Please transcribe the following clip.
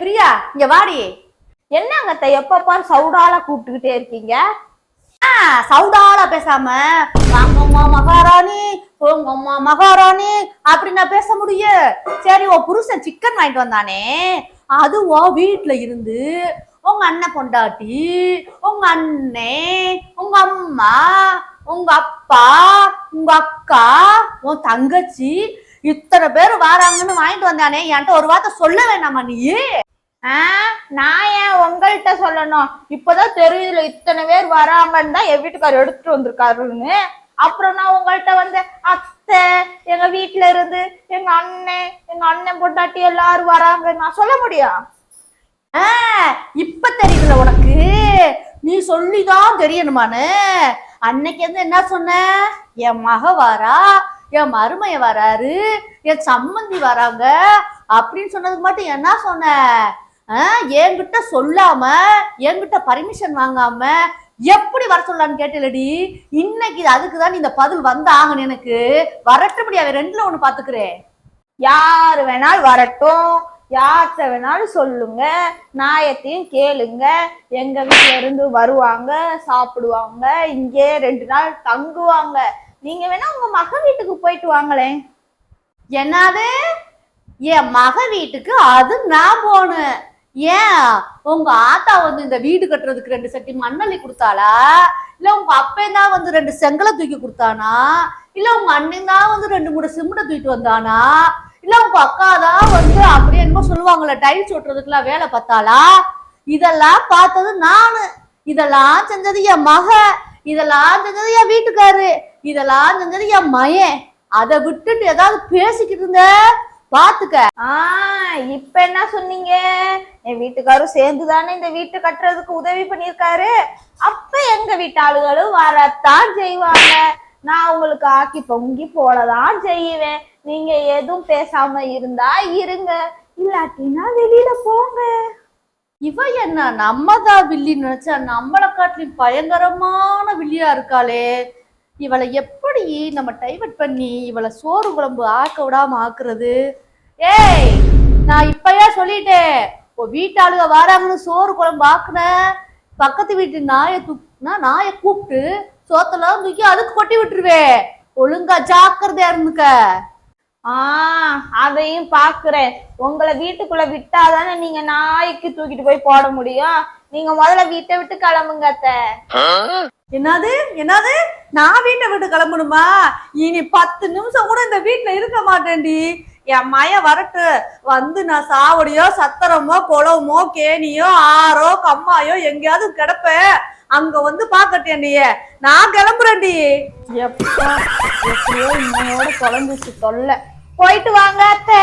பிரியா இங்க வாடி. என்னங்க அத்தை எப்ப சவுடால கூப்பிட்டுக்கிட்டே இருக்கீங்க? சவுடால பேசாம வாங்கம்மா மகாராணி போங்கம்மா மகாராணி அப்படின்னா நான் பேச முடியும் சரி உன் புருஷன் சிக்கன் வாங்கிட்டு வந்தானே. அது உன் வீட்டுல இருந்து உங்க அண்ணன் பொண்டாட்டி உங்க அண்ணே உங்க அம்மா உங்க அப்பா உங்க அக்கா உன் தங்கச்சி இத்தனை பேர் வராங்கன்னு வாங்கிட்டு வந்தானே. என்கிட்ட ஒரு வார்த்தை சொல்ல வேணாமா நீ? நான் ஏன் உங்கள்கிட்ட சொல்லணும்? இப்பதான் தெரியுதுல இத்தனை பேர் வராங்கன்னு தான் என் வீட்டுக்காரர் எடுத்துட்டு வந்திருக்காருன்னு. அப்புறம் நான் உங்கள்கிட்ட வந்து அத்தை எங்க வீட்டுல இருந்து எங்க அண்ணன் எங்க அண்ணன் பொண்டாட்டி எல்லாரும் வராங்க. நான் சொல்ல முடியும்? ஆ, இப்ப தெரியுதுல உனக்கு? நீ சொல்லிதான் தெரியணுமானு அன்னைக்கு வந்து என்ன சொன்ன? என் மக வாரா? என் மருமைய வராரு? என் சம்மந்தி வராங்க? அப்படின்னு சொன்னதுக்கு மட்டும் என்ன சொன்ன? என்கிட்ட சொல்லாம என்கிட்ட பர்மிஷன் வாங்காம எப்படி வர சொல்லலான்னு கேட்டலடி இன்னைக்கு அதுக்கு தான் இந்த பதில் வந்தாங்கன்னு எனக்கு. வரட்ட முடியாது ரெண்டுல ஒண்ணு பாத்துக்கிறேன். யாரு வேணாலும் வரட்டும். யார்கிட்ட வேணாலும் சொல்லுங்க. நாயத்தையும் கேளுங்க. எங்க வீட்டுல இருந்து வருவாங்க சாப்பிடுவாங்க இங்கே ரெண்டு நாள் தங்குவாங்க. நீங்க வேணா உங்க மக வீட்டுக்கு போயிட்டு வாங்களேன். என்னது? என் மக வீட்டுக்கு அது நான் போனேன். ஏன் உங்க ஆத்தா வந்து இந்த வீடு கட்டுறதுக்கு ரெண்டு செட்டி மண்ணள்ளி கொடுத்தாளா? இல்ல உங்க அப்பன் தான் வந்து ரெண்டு செங்கலை தூக்கி கொடுத்தானா? இல்ல உங்க அண்ணன் தான் வந்து ரெண்டு மூணு சிமெண்ட்டை தூக்கிட்டு வந்தானா? இல்ல உங்க அக்கா தான் வந்து அப்படியே என்னமோ சொல்லுவாங்கல்ல டைல்ஸ் ஒட்டுறதுக்குலாம் வேலை பார்த்தாளா? இதெல்லாம் பார்த்தது நானு. இதெல்லாம் செஞ்சது என் மக. இதெல்லாம் செஞ்சது என் வீட்டுக்காரு. இதெல்லாம் செஞ்சது என் மயன். அதை விட்டுட்டு ஏதாவது பேசிக்கிட்டு இருந்த? பாத்துக்க. ஆ இப்ப என்ன சொன்னீங்க? என் வீட்டுக்காரும் சேர்ந்து தானே இந்த வீட்டு கட்டுறதுக்கு உதவி பண்ணிருக்காரு அப்ப எங்க வீட்டு ஆளுகளும் வரத்தான் செய்வாங்க. நான் உங்களுக்கு ஆக்கி பொங்கி போலதான் செய்வேன். நீங்க எதுவும் பேசாம இருந்தா இருங்க. இல்லாட்டினா வெளியில போங்க. இவ என்ன நம்மதான் வில்லி நினைச்சா நம்மளை காட்டிலும் பயங்கரமான வில்லியா இருக்காளே. இவளை எப்படி நம்ம டைவர்ட் பண்ணி இவளை சோறு குழம்பு ஆக்க விடாம ஆக்குறது? ஏய் நான் இப்பயா சொல்லிட்டேன். உன் வீட்டாளுக வராங்கன்னு சோறு குழம்பு ஆக்குன. பக்கத்து வீட்டு நாயை தூக்குனா நாயை கூப்பிட்டு சோத்தெல்லாம் தூக்கி அதுக்கு கொட்டி விட்டுருவேன். ஒழுங்கா ஜாக்கிரதையா இருந்துக்க. ஆ அதையும் பாக்குறேன். உங்களை வீட்டுக்குள்ள விட்டாதானே நீங்க நாய்க்கு தூக்கிட்டு போய் போட முடியும். நீங்க முதல்ல வீட்டை விட்டு கிளம்புங்க அத்தை. என்னது? என்னது? நான் வீட்டை விட்டு கிளம்பணுமா? இனி பத்து நிமிஷம் கூட இந்த வீட்ல இருக்க மாட்டேன்டி. என் மய வரட்டு. வந்து நான் சாவடியோ சத்திரமோ குளமோ கேணியோ ஆறோ கம்மாயோ எங்கேயாவது கிடப்பேன். அங்க வந்து பாக்கட்டேன்டிய நான் கிளம்புறேன்டி. எப்பா எப்படியோ இன்னையோட தொலைஞ்சிச்சு தொல்லை. போயிட்டு வாங்க அத்தை.